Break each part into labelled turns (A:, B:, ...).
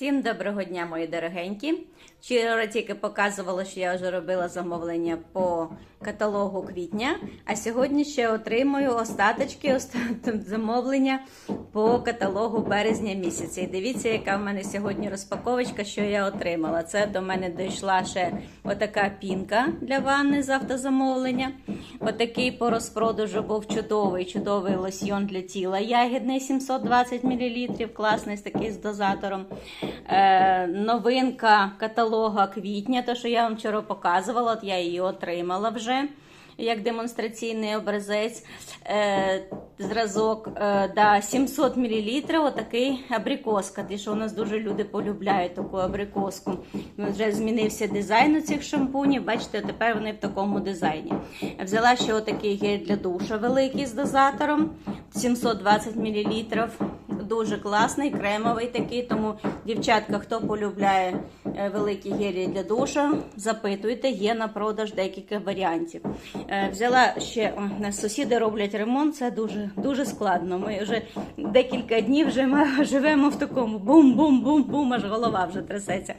A: Всім доброго дня, мої дорогенькі. Вчора тільки показувала, що я вже робила замовлення по каталогу квітня, а сьогодні ще отримую остаточки остаток замовлення по каталогу березня місяця. І дивіться, яка в мене сьогодні розпаковочка, що я отримала. Це до мене дійшла ще отака пінка для ванни з автозамовлення. Отакий по розпродажу був чудовий, чудовий лосьйон для тіла ягідний 720 мл, класний такий з дозатором. Е, новинка каталога квітня, то що я вам вчора показувала, от я її отримала вже. Як демонстраційний образець, е, зразок е, да, 700 мл, отакий абрикоска. Ті, що у нас дуже люди полюбляють таку абрикоску. Ну, Вже змінився дизайн у цих шампунів. Бачите, тепер вони в такому дизайні. Взяла ще отакий гель для душу великий з дозатором 720 мл. Дуже класний, кремовий такий. Тому, дівчатка, хто полюбляє е, великі гелі для душу, запитуйте, є на продаж декілька варіантів. Е, Взяла ще сусіди роблять ремонт. Це дуже дуже складно. Ми вже декілька днів вже живемо в такому бум-бум-бум-бум, аж голова вже трясеться.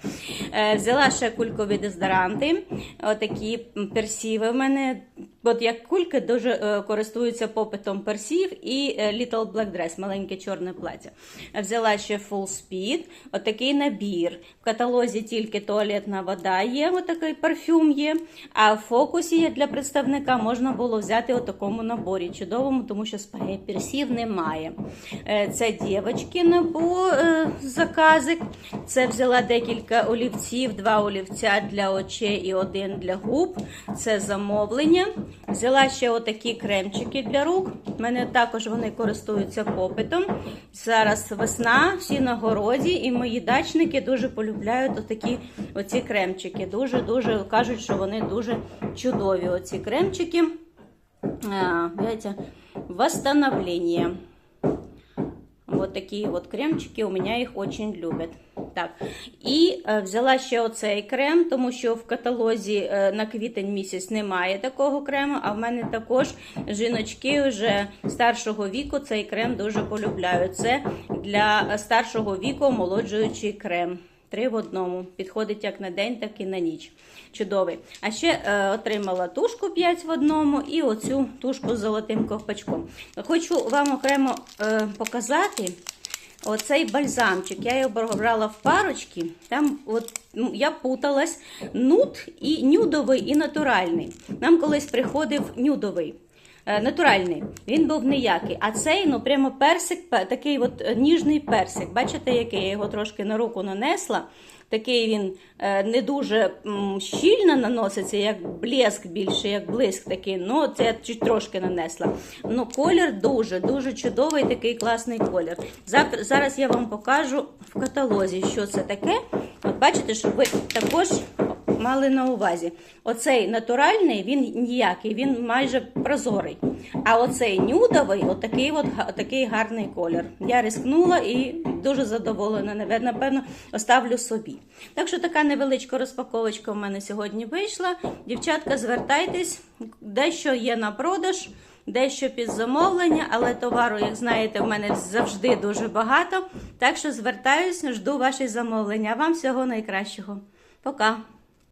A: Е, Взяла ще кулькові дезодоранти. Отакі персіви в мене. От як кульки дуже е, користуються попитом персів і е, Little Black Dress, маленьке чорне плаття. Взяла ще Full Speed, отакий набір. В каталозі тільки туалетна вода є, отакий парфюм є. А в фокусі для представника можна було взяти у такому наборі чудовому, тому що персів немає. Е, Це дівчатки набор, е, заказик. Це взяла декілька олівців, два олівця для очей і один для губ. Це замовлення. Взяла ще отакі кремчики для рук. У мене також вони користуються попитом. Зараз весна, всі на городі, і мої дачники дуже полюбляють отакі оці кремчики. Дуже-дуже кажуть, що вони дуже чудові. Оці кремчики. Знаете, восстановление. Вот такие вот кремчики, у меня їх очень люблять. Так, і е, взяла ще оцей крем, тому що в каталозі е, на квітень місяць немає такого крему, а в мене також жіночки вже старшого віку цей крем дуже полюбляють. Це для старшого віку омолоджуючий крем. Три в одному. Підходить як на день, так і на ніч. Чудовий. А ще е, отримала тушку 5 в одному і оцю тушку з золотим ковпачком. Хочу вам окремо е, показати. Оцей бальзамчик, я його брала в парочки. Там от ну, я путалась нуд і нюдовий, і натуральний. Нам колись приходив нюдовий. Е, Натуральний, він був ніякий. А цей, ну прямо персик, такий от е, ніжний персик. Бачите, який я його трошки на руку нанесла. Такий він е, не дуже щільно наноситься, як блеск більше, як блиск такий. Ну, це я чуть трошки нанесла. Ну, колір дуже, дуже чудовий, такий класний колір. Завтра, зараз я вам покажу в каталозі, що це таке. От бачите, щоб ви також мали на увазі. Оцей натуральний, він ніякий, він майже прозорий. А оцей нюдовий, отакий от, отакий гарний колір. Я рискнула і дуже задоволена. Напевно, оставлю собі. Так що така невеличка розпаковочка в мене сьогодні вийшла. Дівчатка, звертайтесь, дещо є на продаж. Дещо під замовлення, але товару, як знаєте, в мене завжди дуже багато. Так що звертаюсь, жду ваші замовлення. Вам всього найкращого. Пока!